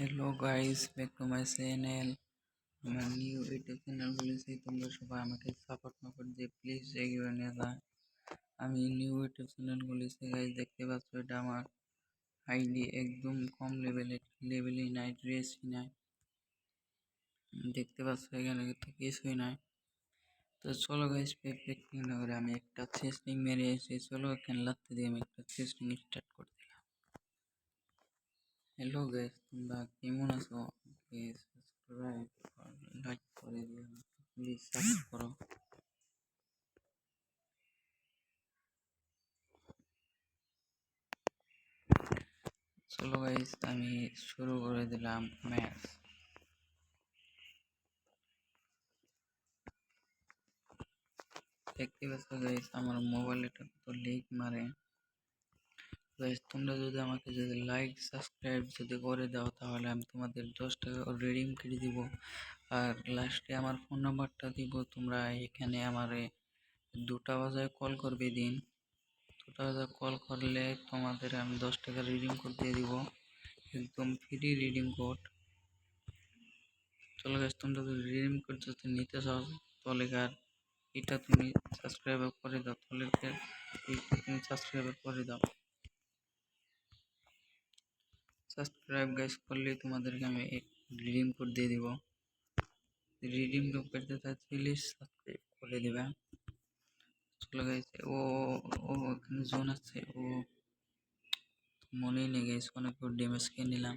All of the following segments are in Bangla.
Hello guys back to my channel আমার নিউ ইউটিউব চ্যানেল বলেছি তোমরা সবাই আমাকে সাপোর্ট মাপোর্ট দিয়ে প্লিজ এগিয়ে নিয়ে যা আমি নিউ ইউটিউব চ্যানেল বলেছি গাইস দেখতে পাচ্ছ এটা আমার আইডি একদম কম লেভেলে লেভেলে নাই ড্রেসই নাই। দেখতে পাচ্ছ এখানে কিন্তু কিছুই নাই। তো চলো গাইস না করে আমি একটা চেস্টিং মেরে এসেছি। চলো, এখানে লাগতে দিয়ে আমি একটা চেস্টিং স্টার্ট করে দিলাম হ্যালো গাইস তোমরা কেমন আছো সাবস্ক্রাইব লাইক করে দিও প্লিজ সাপোর্ট করো চলো গাইস আমি শুরু করে দিলাম ম্যাচ দেখতে পাচ্ছ গাইস আমার মোবাইলে কত লিক মারে গাইস তোমরা যদি আমাকে যদি লাইক সাবস্ক্রাইব যদি করে দাও, তাহলে আমি তোমাদের দশ টাকা রিডিম করে দিব। আর লাস্টে আমার ফোন নাম্বারটা দিব। তোমরা এখানে আমার দুটা বাজায় কল করবে দিন। দুটা বাজায় কল করলে তোমাদের আমি দশ টাকা রিডিম দিয়ে দিব। একদম ফ্রি রিডিম কোড চলো গাইস তোমরা যদি রিডিম কোড যদি নিতে চাও, তাহলে আর এটা তুমি সাবস্ক্রাইব করে দাও। তাহলে তুমি সাবস্ক্রাইব করে দাও। সাবস্ক্রাইব গাইস করলে তোমাদেরকে আমি রিডিম কোড দিয়ে দিব। রিডিম কোড চাচ্ছি প্লিজ সাবস্ক্রাইব করে দিবা। চলে গেছে ও ও, এখানে জোন আছে, ও, মনেই নেই গেছে অনেক ড্যামেজ খেয়ে নিলাম।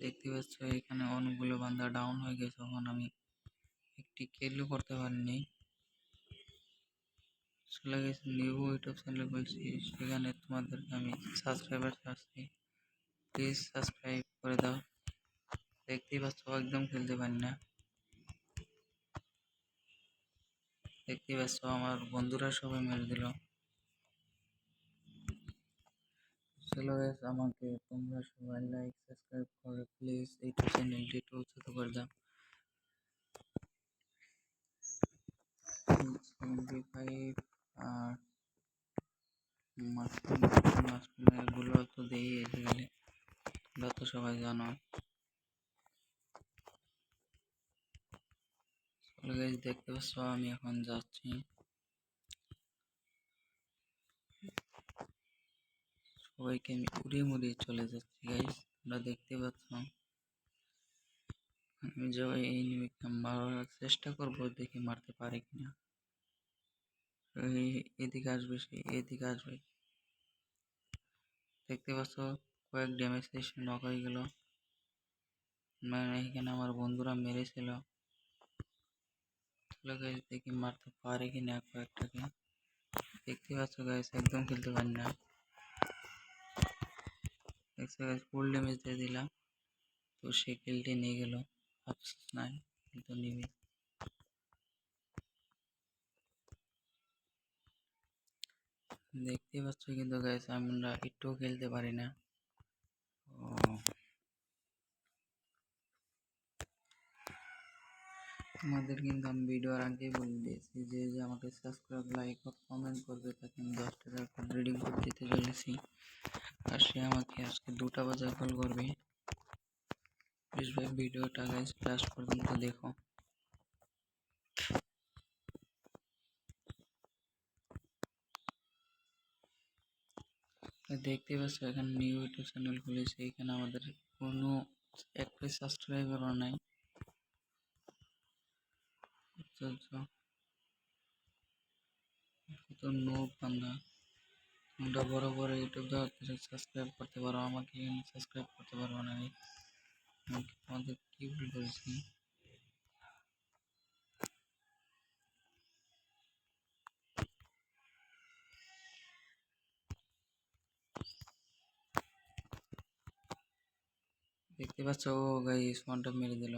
দেখতে পাচ্ছ এখানে অনেকগুলো বান্দা ডাউন হয়ে গেছে তখন আমি একটি কেলও করতে পারিনি। চলে গেছে নিউ ইউটিউব চ্যানেল বলছি সেখানে তোমাদেরকে আমি সাবস্ক্রাইবার চাচ্ছি প্লিজ সাবস্ক্রাইব করে দাও। দেখতেই পাচ্ছ একদম খেলতে পারি না। দেখতে পাচ্ছ আমার বন্ধুরা সবাই মেরে দিল। চলো আমাকে তোমরা সবাই লাইক সাবস্ক্রাইব করে। প্লিজ এই চ্যানেলটি একটু উচ্চত করে দাও। সেভেন্টি ফাইভ আর মাশরুম মাশরুম এগুলো তো দেই তোমরা তো সবাই জানো। দেখতে পাচ্ছ, আমি এখন যাচ্ছি। সবাইকে আমি উড়িয়ে মুড়িয়ে চলে যাচ্ছি গাইস তোমরা দেখতে পাচ্ছ? আমি যাই এই নিমিত্তে মারার চেষ্টা করব, দেখি মারতে পারে কিনা। এদিকে আসবে সে, এদিকে আসবে। দেখতে পাচ্ছ, কয়েক ড্যামেজ এসে নক হয়ে গেল। মানে এখানে আমার বন্ধুরা মেরেছিল। দেখি মারতে পারে কিনা কয়েকটাকে। দেখতে পাচ্ছ গাইস একদম খেলতে পারি না। দেখছ গাইস ফুল ড্যামেজ দিয়ে দিলাম। তো সে কিলটি নিয়ে গেল। আফসোস নাই, কিন্তু নিবে। দেখতে পাচ্ছ কিন্তু গাইস আমরা একটুও খেলতে পারি না। আমাদের কিন্তু আমি ভিডিওর আগেই বলে দিয়েছি যে যে আমাকে সাবস্ক্রাইব লাইক ও কমেন্ট করবে, তাকে আমি দশ টাকা করে রিডিং করে দিতে চলেছি আর সে আমাকে আজকে দুটা বাজার কল করবে। প্লিজ ভাই ভিডিওটা গাইস লাস্ট পর্যন্ত দেখো। দেখতে পাচ্ছ, এখানে নিউ ইউটিউব চ্যানেল খুলেছে। এখানে আমাদের কোনো একটাই সাবস্ক্রাইবারও নাই। কত নো বান্দা তোমরা বড় বড় ইউটিউব সাবস্ক্রাইব করতে পারো। আমাকে সাবস্ক্রাইব করতে পারব না। আমি তোমাদের কি ভুল করেছি দেখতে পাচ্ছ? ও গাইস ওয়ানটা মেরে দিল।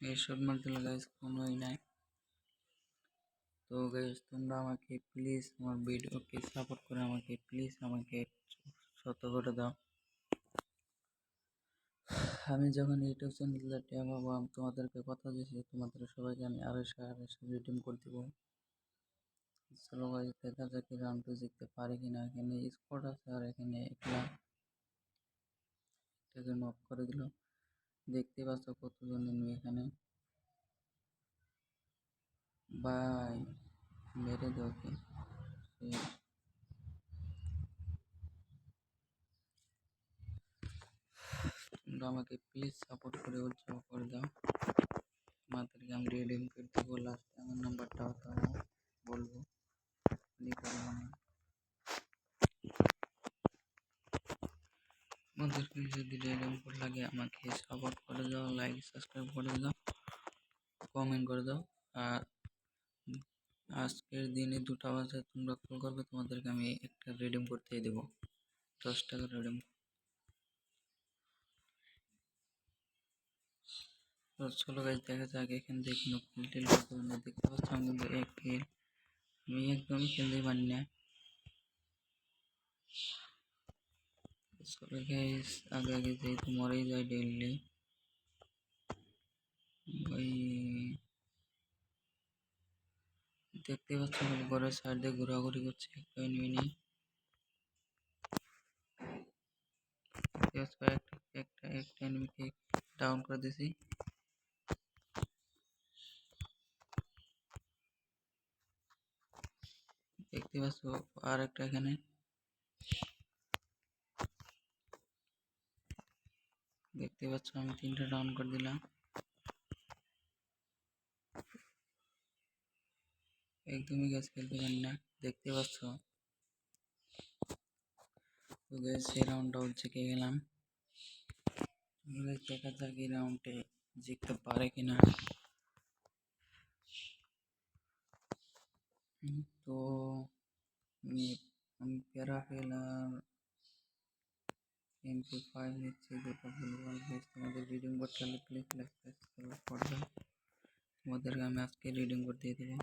এই শট মার দিল গাইস কোনোই নাই। তো গাইস তোমরা আমাকে প্লিজ আমার ভিডিওকে সাপোর্ট করে আমাকে প্লিজ আমাকে শত করে দাও। আমি যখন ইউটিউব চ্যানেলটা ট্যাব হব, আমি তোমাদেরকে কথা দিয়েছি, তোমাদের সবাইকে আমি আড়াইশো আড়াইশো রিডিম করে দেবো। চলো গাইস দেখা যাক রাউন্ডটা জিততে পারে কিনা। এখানে স্কোয়াড আছে আর এখানে একলা এটাকে নক করে দিল। দেখতে পাচ্ছ কতজন এনিমি এখানে। বাই, মেরে তোমরা আমাকে প্লিজ সাপোর্ট করে উৎসাহ করে দাও। তোমাদেরকে আমি রিডিম করে দেবো লাস্টে আমার নাম্বারটা তাও বলব লিখে দেবো না তোমাদেরকে যদি লাগে, আমাকে সাপোর্ট করে দাও লাইক সাবস্ক্রাইব করে দাও কমেন্ট করে দাও। আর আজকের দিনে দুটা বাজে, তোমরা কল করবে, তোমাদেরকে আমি একটা রিডিম করতে দেবো। দশ টাকা রিডিম চলো গাইজ দেখা যাক, এখান থেকে কোনো দেখতে পাচ্ছ। আমি কিন্তু আমি একদমই খেলতে পারি না। চলো গাইজ আগে আগে যেহেতু মরেই যায় ডেইলি ওই দেখতে পাচ্ছ আমি ঘরের দিয়ে ঘোরাঘুরি করছে একটা এনিমি একটা একটা এনিমিকে ডাউন করে দিয়েছি। দেখতে পাচ্ছ আর একটা এখানে। দেখতে পাচ্ছ, আমি তিনটা ডাউন করে দিলাম। একদমই গ্যাস খেলতে পারি না, দেখতে পাচ্ছ? তো গ্যাস সেই রাউন্ডটা জিতে গেলাম? দেখা যাক এই রাউন্ডে জিততে পারে কিনা। তো, আমি আমি প্যারাফেল আর এমপি ফাইভ নিচ্ছি দুটো ভুলভাল বেশ তোমাদের রিডিং করতে হলে প্লিজ লাইক সাবস্ক্রাইব করে দাও তোমাদেরকে আমি আজকে রিডিং করে দিয়ে দেবো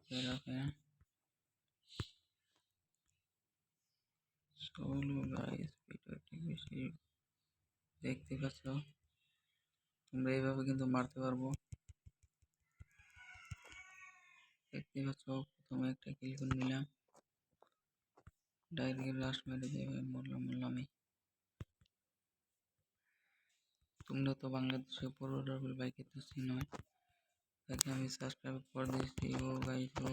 প্যারাফেল চলো গাইস ভিডিওটি বেশি দেখতে পাচ্ছ তোমরা এইভাবে কিন্তু মারতে পারব দেখতে পাচ্ছ প্রথমে একটা কিল করে নিলাম ডাইরেক্ট লাস্ট মেরে দেবে মরলাম মরলাম আমি। তোমরা তো বাংলাদেশে পনেরো বাইকে তো নয়। তাকে আমি সাবস্ক্রাইব করে দিয়েছি, ও গাইস ও।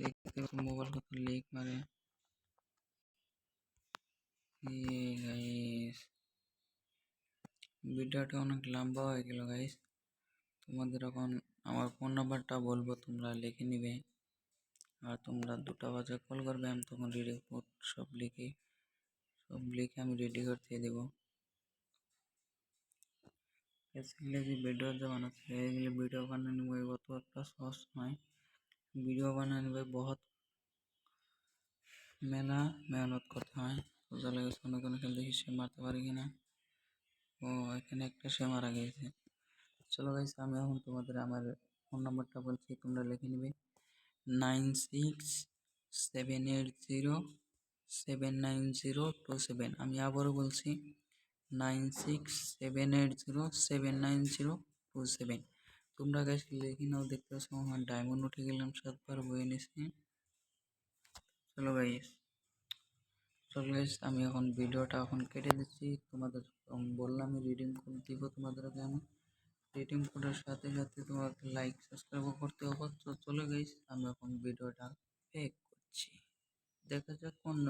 দেখতে মোবাইল কত লিক মারে। গাইস ভিডিওটা অনেক লম্বা হয়ে গেল গাইস তোমাদের এখন আমার ফোন নাম্বারটা বলব, তোমরা লিখে নিবে। আর তোমরা দুটা বাজে কল করবে, আমি তখন রেডি সব লিখে সব লিখে আমি রেডি করতে দেবো। বেসিক্যালি যে ভিডিও যে বানাচ্ছে এগুলো ভিডিও বানানো ভাই অত একটা সহজ নয়। ভিডিও বানানো ভাই বহুত মেলা মেহনত করতে হয়। বোঝা লাগে কোনো কোনো খেল দেখি সে মারতে পারে কিনা? ও, এখানে একটা সে মারা গিয়েছে। চলো গাইস আমি এখন তোমাদের আমার ফোন নাম্বারটা বলছি, তোমরা লিখে নিবে। Nine six seven eight zero, seven nine zero two seven. আমি আবারও বলছি, nine six seven eight zero, seven nine zero two seven. তোমরা গাইস লিখে নাও, দেখতে পাচ্ছ, আমার ডায়মন্ড উঠে গেলাম সাতবার বয়ে নিছি। চলো গাইস চলো গাইস আমি এখন ভিডিওটা এখন কেটে দিচ্ছি। তোমাদের বললাম রিডিং কোড দিব তোমাদেরকে আমি। রিডিং কোডের সাথে সাথে তোমাকে লাইক সাবস্ক্রাইবও করতে হবে। তো চলে গাইস আমি এখন ভিডিওটা পে করছি। দেখা যাক অন্য